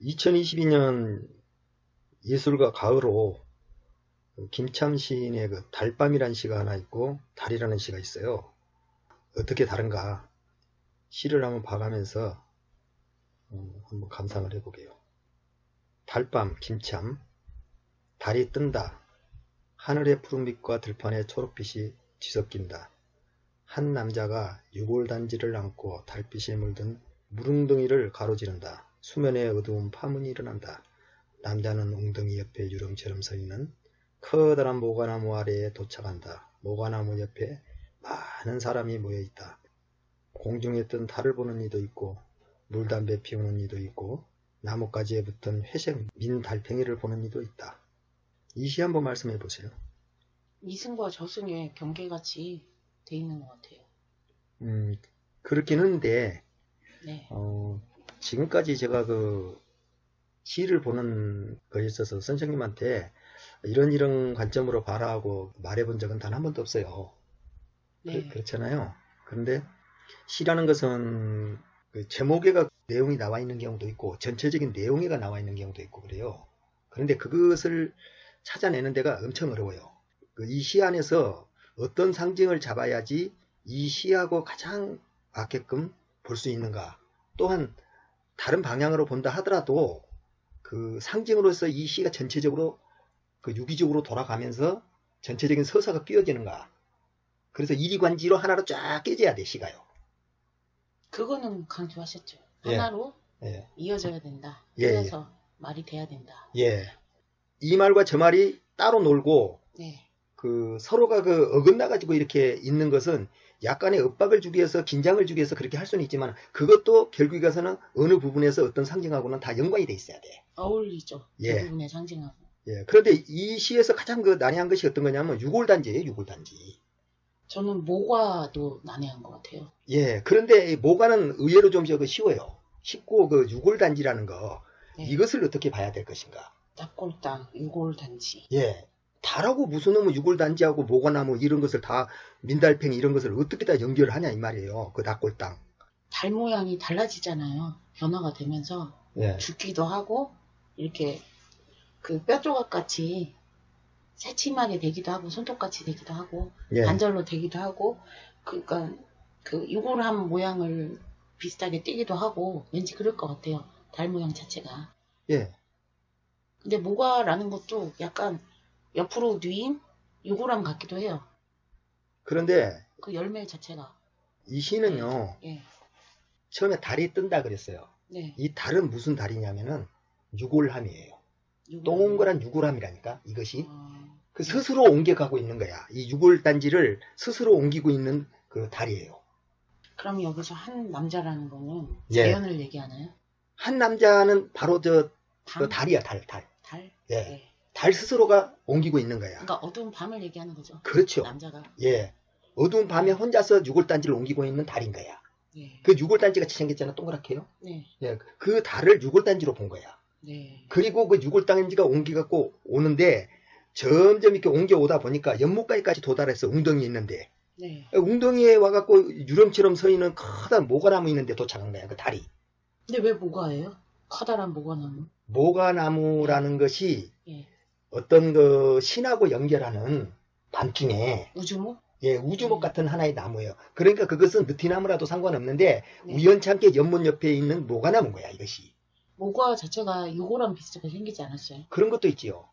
2022년 예술가 가을호 김참 시인의 그 달밤이라는 시가 하나 있고 달이라는 시가 있어요. 어떻게 다른가 시를 한번 봐가면서 음, 한번 감상을 해보게요. 달밤 김참 달이 뜬다. 하늘의 푸른빛과 들판의 초록빛이 뒤섞인다. 한 남자가 유골단지를 안고 달빛에 물든 무릉덩이를 가로지른다. 수면에 어두운 파문이 일어난다. 남자는 웅덩이 옆에 유령처럼 서 있는 커다란 모가나무 아래에 도착한다. 모가나무 옆에 많은 사람이 모여 있다. 공중에 뜬 달을 보는 이도 있고 물담배 피우는 이도 있고 나뭇가지에 붙은 회색 민 달팽이를 보는 이도 있다. 이 시 한번 말씀해 보세요. 이승과 저승의 경계같이 돼 있는 것 같아요. 음, 그렇긴 한데 네. 어, 지금까지 제가 그 시를 보는 거에 있어서 선생님한테 이런 이런 관점으로 봐라하고 말해본 적은 단 한 번도 없어요. 네. 그, 렇잖아요 그런데 시라는 것은 그 제목에가 내용이 나와 있는 경우도 있고 전체적인 내용에가 나와 있는 경우도 있고 그래요. 그런데 그것을 찾아내는 데가 엄청 어려워요. 그 이시 안에서 어떤 상징을 잡아야지 이 시하고 가장 맞게끔 볼 수 있는가. 또한 다른 방향으로 본다 하더라도 그 상징으로서 이 시가 전체적으로 그 유기적으로 돌아가면서 전체적인 서사가 끼어지는가. 그래서 이리관지로 하나로 쫙 깨져야 돼, 시가요. 그거는 강조하셨죠. 예. 하나로 예. 이어져야 된다. 예, 그래서 말이 돼야 된다. 예. 이 말과 저 말이 따로 놀고, 네. 그 서로가 그 어긋나 가지고 이렇게 있는 것은 약간의 엇박을 주기 위해서 긴장을 주기 위해서 그렇게 할 수는 있지만 그것도 결국에 가서는 어느 부분에서 어떤 상징하고는 다 연관이 돼 있어야 돼. 어울리죠. 예. 그 부분에 상징하고. 예. 그런데 이 시에서 가장 그 난해한 것이 어떤 거냐면 유골단지예요, 유골단지. 저는 모과도 난해한 것 같아요. 예. 그런데 이 모가는 의외로 좀 저거 쉬워요. 쉽고 그 유골단지라는 거 네. 이것을 어떻게 봐야 될 것인가. 납골당, 유골단지. 예. 달하고 무슨 놈의 유골단지하고 모과나무 이런 것을 다 민달팽이 이런 것을 어떻게 다 연결하냐 이 말이에요. 그 납골당. 달 모양이 달라지잖아요. 변화가 되면서 예. 죽기도 하고 이렇게 그 뼈 조각 같이 새침하게 되기도 하고 손톱같이 되기도 하고 예. 반절로 되기도 하고 그러니까 그 유골함 모양을 비슷하게 띄기도 하고 왠지 그럴 것 같아요. 달 모양 자체가. 예. 근데 모과라는 것도 약간 옆으로 뉘인 유골함 같기도 해요. 그런데 그 열매 자체가. 이 시는요. 예. 처음에 달이 뜬다 그랬어요. 네. 이 달은 무슨 달이냐면은 유골함이에요. 유골. 동그란 유골함이라니까 이것이 어, 그 스스로 옮겨가고 있는 거야. 이 유골 단지를 스스로 옮기고 있는 그 달이에요. 그럼 여기서 한 남자라는 거는 예. 자연을 얘기하나요? 한 남자는 바로 저, 밤? 그 달이야, 달, 달. 달? 예. 예. 달 스스로가 옮기고 있는 거야. 그러니까 어두운 밤을 얘기하는 거죠. 그렇죠. 남자가. 예. 어두운 밤에 혼자서 유골단지를 옮기고 있는 달인 거야. 예. 그 유골단지 같이 생겼잖아, 동그랗게요. 네. 예. 그 달을 유골단지로 본 거야. 네. 그리고 그 유골단지가 옮겨갖고 오는데 점점 이렇게 옮겨오다 보니까 연못가에까지 도달해서 웅덩이 있는데 네. 웅덩이에 와갖고 유령처럼 서 있는 커다란 모가나무 있는데 도착한 거야, 그 달이. 근데 왜 모가예요? 커다란 모가나무. 모가나무라는 것이 예. 어떤 그 신하고 연결하는 밤중에 우주모? 예, 우주목 같은 하나의 나무예요. 그러니까 그것은 느티나무라도 상관없는데 네. 우연찮게 연못 옆에 있는 모가나무인 거야, 이것이. 모과 자체가 유골함 비슷하게 생기지 않았어요. 그런 것도 있지요.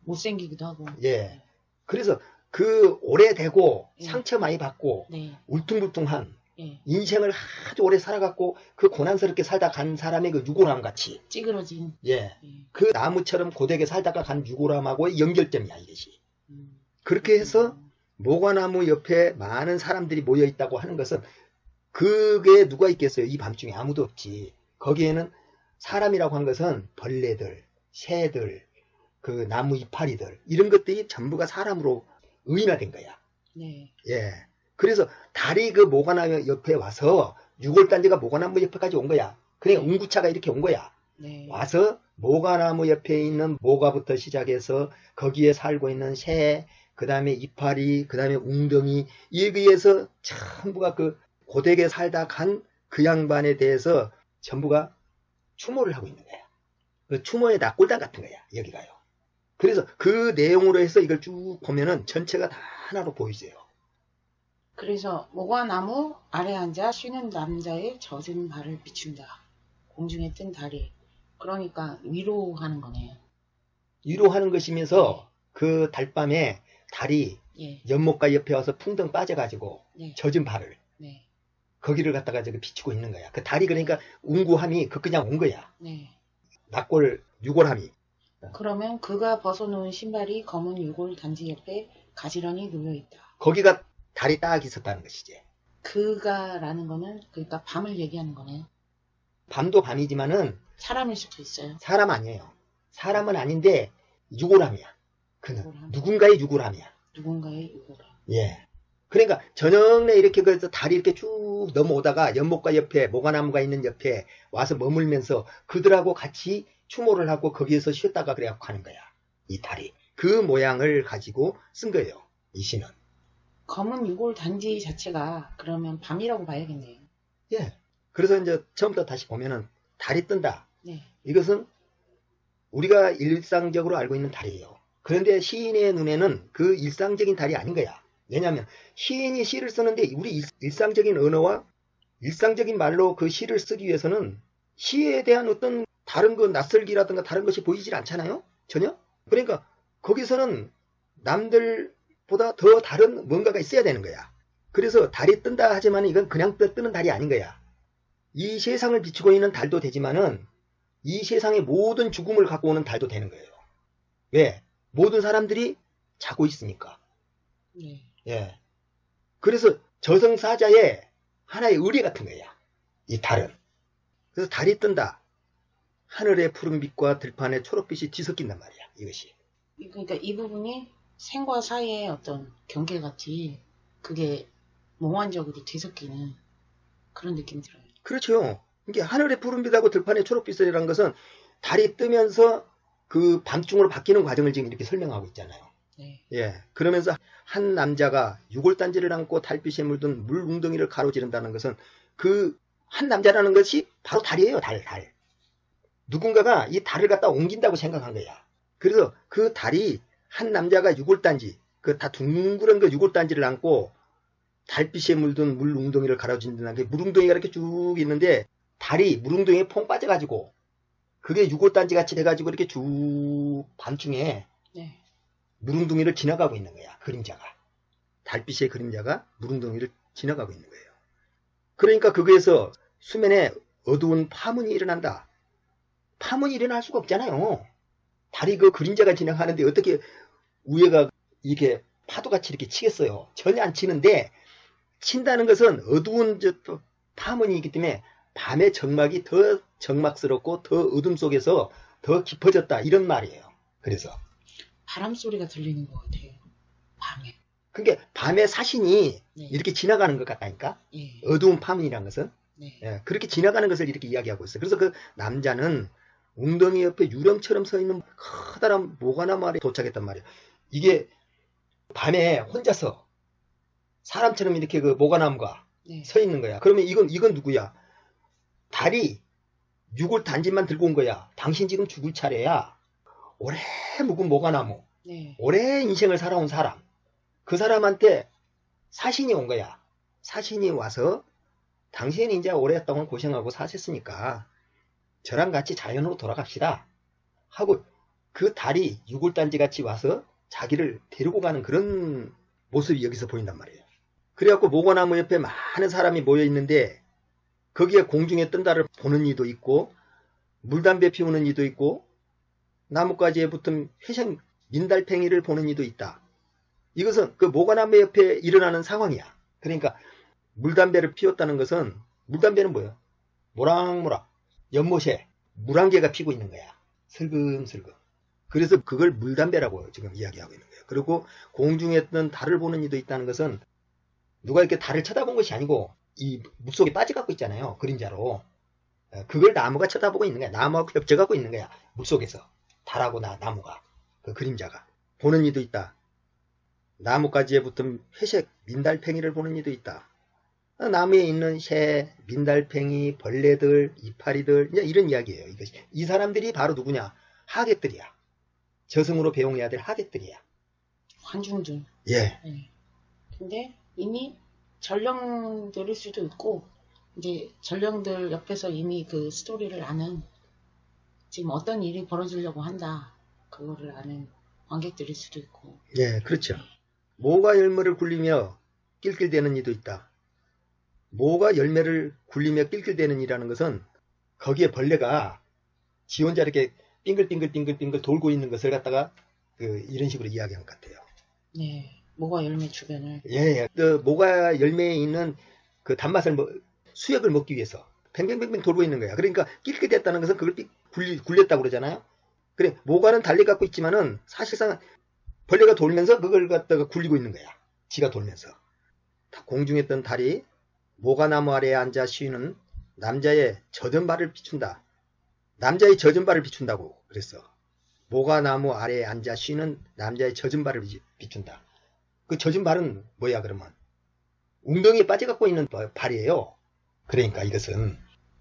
못생기기도 하고. 예. 그래서 그 오래되고 예. 상처 많이 받고 네. 울퉁불퉁한 예. 인생을 아주 오래 살아갖고 그 고난스럽게 살다 간 사람의 그 유골함 같이 찌그러진. 예. 예. 그 나무처럼 고되게 살다가 간 유골함하고의 연결점이야 이것이. 음. 그렇게 해서 모과나무 옆에 많은 사람들이 모여 있다고 하는 것은 그게 누가 있겠어요? 이 밤중에 아무도 없지. 거기에는 사람이라고 한 것은 벌레들, 새들, 그 나무 이파리들 이런 것들이 전부가 사람으로 의인화된 거야. 네. 예. 그래서 달이 그 모과나무 옆에 와서 유골단지가 모과나무 옆에까지 온 거야. 그러니까 웅구차가 이렇게 온 거야. 네. 와서 모과나무 옆에 있는 모과부터 시작해서 거기에 살고 있는 새, 그 다음에 이파리, 그 다음에 웅덩이, 여기에서 전부가 그 고되게 살다 간 그 양반에 대해서 전부가 추모를 하고 있는 거야. 그 추모의 낙골당 같은 거야. 여기가요. 그래서 그 내용으로 해서 이걸 쭉 보면은 전체가 다 하나로 보이세요. 그래서 모과나무 아래 앉아 쉬는 남자의 젖은 발을 비춘다. 공중에 뜬 달이. 그러니까 위로하는 거네요. 위로하는 것이면서 그 달밤에 달이 예, 연못가 옆에 와서 풍덩 빠져가지고 네, 젖은 발을 네, 거기를 갖다가 저기 비추고 있는 거야. 그 달이 그러니까 운구함이 그 그냥 온 거야. 네. 낙골 유골함이. 그러면 그가 벗어놓은 신발이 검은 유골 단지 옆에 가지런히 놓여 있다. 거기가 달이 딱 있었다는 것이지. 그가라는 거는 그러니까 밤을 얘기하는 거네요. 밤도 밤이지만은 사람일 수도 있어요. 사람 아니에요. 사람은 아닌데 유골함이야. 그는 유골함. 누군가의 유골함이야. 누군가의 유골. 예. 그러니까 저녁에 이렇게 그래서 달이 이렇게 쭉 넘어오다가 연못가 옆에 모가나무가 있는 옆에 와서 머물면서 그들하고 같이 추모를 하고 거기에서 쉬었다가 그래갖고 하는 거야. 이 달이. 그 모양을 가지고 쓴 거예요. 이 시는. 검은 유골 단지 자체가 그러면 밤이라고 봐야겠네요. 예. 그래서 이제 처음부터 다시 보면은 달이 뜬다. 네, 이것은 우리가 일상적으로 알고 있는 달이에요. 그런데 시인의 눈에는 그 일상적인 달이 아닌 거야. 왜냐하면 시인이 시를 쓰는데 우리 일- 일상적인 언어와 일상적인 말로 그 시를 쓰기 위해서는 시에 대한 어떤 다른 그 낯설기라든가 다른 것이 보이질 않잖아요. 전혀. 그러니까 거기서는 남들 보다 더 다른 뭔가가 있어야 되는 거야. 그래서 달이 뜬다 하지만 이건 그냥 뜨- 뜨는 달이 아닌 거야. 이 세상을 비추고 있는 달도 되지만은 이 세상의 모든 죽음을 갖고 오는 달도 되는 거예요. 왜? 모든 사람들이 자고 있으니까. 네. 예. 그래서 저승사자의 하나의 의뢰 같은 거야. 이 달은. 그래서 달이 뜬다. 하늘의 푸른빛과 들판의 초록빛이 뒤섞인단 말이야. 이것이. 이- 그러니까 이 부분이 생과 사이의 어떤 경계 같이 그게 몽환적으로 뒤섞이는 그런 느낌이 들어요. 그렇죠. 이게 하늘의 푸른빛하고 들판의 초록빛이라는 것은 달이 뜨면서 그 밤중으로 바뀌는 과정을 지금 이렇게 설명하고 있잖아요. 네. 예. 그러면서 한 남자가 유골단지를 안고 달빛에 물든 물 웅덩이를 가로지른다는 것은 그 한 남자라는 것이 바로 달이에요. 달, 달. 누군가가 이 달을 갖다 옮긴다고 생각한 거야. 그래서 그 달이 한 남자가 유골단지, 그 다 둥그런 그 유골단지를 안고 달빛에 물든 물 웅덩이를 가로지른다는 게 물웅덩이가 이렇게 쭉 있는데 달이 물웅덩이에 퐁 빠져가지고 그게 유골단지 같이 돼가지고 이렇게 쭉 밤중에 네. 무릉둥이를 지나가고 있는 거야. 그림자가. 달빛의 그림자가 무릉둥이를 지나가고 있는 거예요. 그러니까 거기에서 수면에 어두운 파문이 일어난다. 파문이 일어날 수가 없잖아요. 달이 그 그림자가 지나가는데 어떻게 위에가 이렇게 파도같이 이렇게 치겠어요. 전혀 안 치는데 친다는 것은 어두운 저 파문이 있기 때문에 밤의 정막이 더 정막스럽고 더 어둠 속에서 더 깊어졌다. 이런 말이에요. 그래서 바람 소리가 들리는 것 같아요. 밤에. 그게 밤에 사신이 네. 이렇게 지나가는 것 같다니까. 예. 어두운 파문이라는 것은 네. 예, 그렇게 지나가는 것을 이렇게 이야기하고 있어요. 그래서 그 남자는 웅덩이 옆에 유령처럼 서 있는 커다란 모가나무 아래 도착했단 말이에요. 이게 밤에 혼자서 사람처럼 이렇게 그 모가나무가 네. 서 있는 거야. 그러면 이건 이건 누구야? 달이 육을 단지만 들고 온 거야. 당신 지금 죽을 차례야. 오래 묵은 모가나무. 네. 오래 인생을 살아온 사람. 그 사람한테 사신이 온 거야. 사신이 와서 당신이 이제 오랫동안 고생하고 사셨으니까 저랑 같이 자연으로 돌아갑시다. 하고 그 달이 유골단지 같이 와서 자기를 데리고 가는 그런 모습이 여기서 보인단 말이에요. 그래갖고 모과나무 옆에 많은 사람이 모여 있는데 거기에 공중에 뜬 달을 보는 이도 있고 물담배 피우는 이도 있고 나뭇가지에 붙은 회색 민달팽이를 보는 이도 있다. 이것은 그 모과나무 옆에 일어나는 상황이야. 그러니까 물담배를 피웠다는 것은 물담배는 뭐예요? 모락모락 연못에 물안개가 피고 있는 거야. 슬금슬금. 그래서 그걸 물담배라고 지금 이야기하고 있는 거예요. 그리고 공중에 뜬 달을 보는 이도 있다는 것은 누가 이렇게 달을 쳐다본 것이 아니고 이 물속에 빠져갖고 있잖아요. 그림자로. 어, 그걸 나무가 쳐다보고 있는 거야. 나무하고 겹쳐갖고 있는 거야. 물속에서. 달하고 나, 나무가. 그 그림자가. 보는 이도 있다. 나뭇가지에 붙은 회색 민달팽이를 보는 이도 있다. 나무에 있는 새, 민달팽이, 벌레들, 이파리들 이제 이런 이야기예요. 이것이 이 사람들이 바로 누구냐? 하객들이야. 저승으로 배웅해야 될 하객들이야. 관중들. 예, 네. 근데 이미 전령들일 수도 있고 이제 전령들 옆에서 이미 그 스토리를 아는 지금 어떤 일이 벌어지려고 한다 그거를 아는 관객들일 수도 있고 예, 그렇죠. 모가 열매를 굴리며 낄낄대는 이도 있다. 모가 열매를 굴리며 낄낄대는 이라는 것은 거기에 벌레가 지 혼자 이렇게 빙글빙글빙글빙글 돌고 있는 것을 갖다가 그 이런 식으로 이야기한 것 같아요. 네 모과 열매 주변을 예, 예. 그 모가 열매에 있는 그 단맛을 먹- 수액을 먹기 위해서 뱅뱅뱅뱅 돌고 있는 거야. 그러니까 낄낄댔다는 것은 그걸 삐- 굴리, 굴렸다고 그러잖아요. 그래, 모가는 달리 갖고 있지만은 사실상 벌레가 돌면서 그걸 갖다가 굴리고 있는 거야. 지가 돌면서. 다 공중에 뜬 달이 모가나무 아래에 앉아 쉬는 남자의 젖은 발을 비춘다. 남자의 젖은 발을 비춘다고 그랬어. 모가나무 아래에 앉아 쉬는 남자의 젖은 발을 비- 비춘다. 그 젖은 발은 뭐야 그러면? 웅덩이에 빠져갖고 있는 바- 발이에요. 그러니까 이것은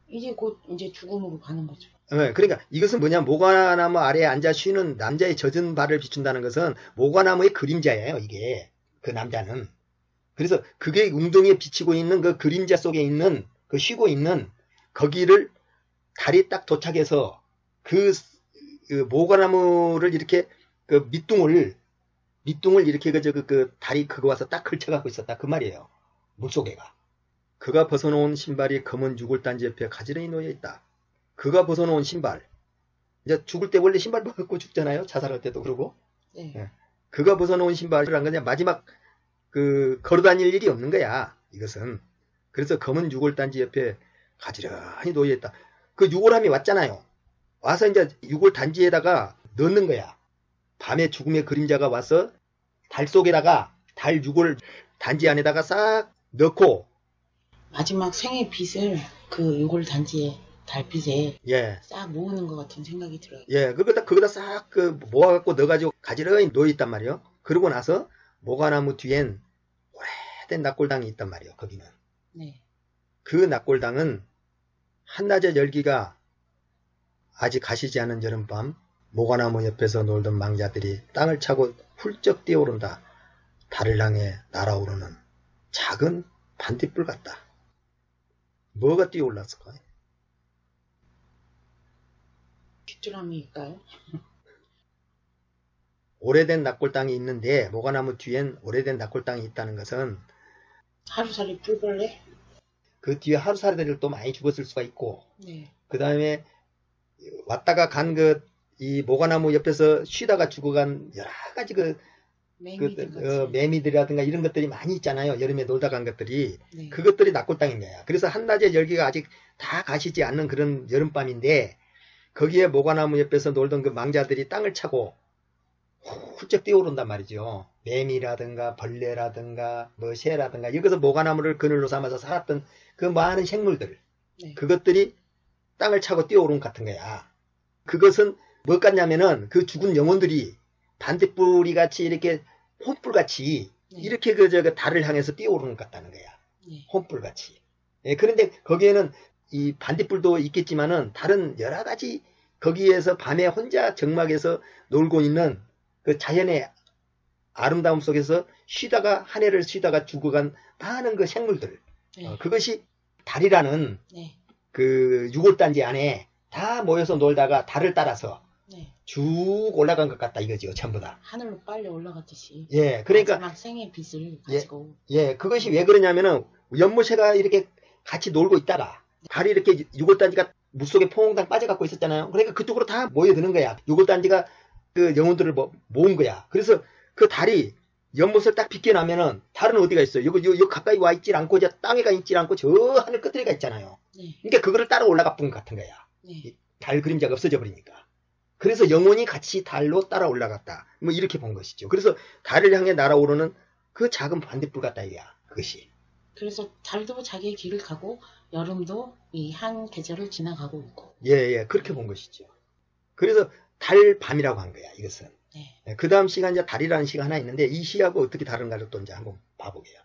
이제 곧 이제 죽음으로 가는 거죠. 예, 그러니까 이것은 뭐냐 모과나무 아래에 앉아 쉬는 남자의 젖은 발을 비춘다는 것은 모과나무의 그림자예요 이게 그 남자는 그래서 그게 웅덩이에 비치고 있는 그 그림자 속에 있는 그 쉬고 있는 거기를 달이 딱 도착해서 그, 그 모과나무를 이렇게 그 밑둥을 밑둥을 이렇게 그저 그, 그 달이 그거 와서 딱 걸쳐갖고 있었다 그 말이에요 물속에가 그가 벗어놓은 신발이 검은 유골단지 옆에 가지런히 놓여 있다. 그가 벗어놓은 신발. 이제 죽을 때 원래 신발 벗고 죽잖아요. 자살할 때도 그러고. 네. 예. 그가 벗어놓은 신발이란 거냐 마지막 그 걸어다닐 일이 없는 거야. 이것은. 그래서 검은 유골단지 옆에 가지런히 놓여 있다. 그 유골함이 왔잖아요. 와서 이제 유골 단지에다가 넣는 거야. 밤에 죽음의 그림자가 와서 달 속에다가 달 유골 단지 안에다가 싹 넣고 마지막 생의 빛을 그 요골 단지에 달빛에 예 싹 모으는 것 같은 생각이 들어요. 예, 그거다, 그거다 싹, 그, 모아갖고 넣어가지고 가지런히 놓여 있단 말이요. 그러고 나서, 모가나무 뒤엔 오래된 낙골당이 있단 말이요, 거기는. 네. 그 낙골당은 한낮의 열기가 아직 가시지 않은 여름밤, 모가나무 옆에서 놀던 망자들이 땅을 차고 훌쩍 뛰어오른다. 달을 향해 날아오르는 작은 반딧불 같다. 뭐가 뛰어올랐을까요? 귀뚜라미일까요? 오래된 낙골당이 있는데, 모가나무 뒤엔 오래된 낙골당이 있다는 것은 하루살이 풀벌레? 그 뒤에 하루살이들을 또 많이 죽었을 수가 있고 네. 그 다음에 왔다가 간 그 이 모가나무 옆에서 쉬다가 죽어간 여러 가지 그, 그 매미들 같이. 어, 매미들이라든가 이런 것들이 많이 있잖아요 여름에 놀다 간 것들이 네. 그것들이 낙골당인 거야 그래서 한낮의 열기가 아직 다 가시지 않는 그런 여름밤인데 거기에 모가나무 옆에서 놀던 그 망자들이 땅을 차고 훌쩍 뛰어오른단 말이죠 매미라든가 벌레라든가 뭐 새라든가 여기서 모가나무를 그늘로 삼아서 살았던 그 많은 생물들 네. 그것들이 땅을 차고 뛰어오른 것 같은 거야. 그것은 뭐 같냐면은 그 죽은 영혼들이 반딧불이 같이 이렇게 혼불 같이 네. 이렇게 그저 달을 향해서 뛰어오르는 것 같다는 거야. 네. 혼불 같이. 예, 그런데 거기에는 이 반딧불도 있겠지만은 다른 여러 가지 거기에서 밤에 혼자 정막에서 놀고 있는 그 자연의 아름다움 속에서 쉬다가 한 해를 쉬다가 죽어간 많은 그 생물들 네. 어, 그것이 달이라는 네. 그 유골단지 안에 다 모여서 놀다가 달을 따라서 네. 쭉 올라간 것 같다 이거죠 전부 다. 하늘로 빨리 올라갔듯이. 예, 그러니까 마지막 생의 빛을 가지고. 예, 그것이 왜 그러냐면은 연못새가 이렇게 같이 놀고 있다가 달이 이렇게 유골단지가 물속에 퐁당 빠져갖고 있었잖아요. 그러니까 그쪽으로 다 모여드는 거야. 유골단지가 그 영혼들을 모, 모은 거야. 그래서 그 달이 연못을 딱 비껴나면은 달은 어디가 있어요? 여기, 여기 가까이 와 있질 않고 저 땅에 가 있질 않고 저 하늘 끝에 가 있잖아요. 네. 그러니까 그거를 따라 올라가 본것 같은 거야. 네. 달 그림자가 없어져 버리니까. 그래서 영혼이 같이 달로 따라 올라갔다. 뭐 이렇게 본 것이죠. 그래서 달을 향해 날아오르는 그 작은 반딧불 같다 이야. 그것이. 그래서 달도 자기의 길을 가고 여름도 이 한 계절을 지나가고 있고. 예, 예. 그렇게 본 것이죠. 그래서 달 밤이라고 한 거야. 이것은. 네. 그 다음 시가 이제 달이라는 시가 하나 있는데 이 시하고 어떻게 다른가를 또 이제 한번 봐보게요.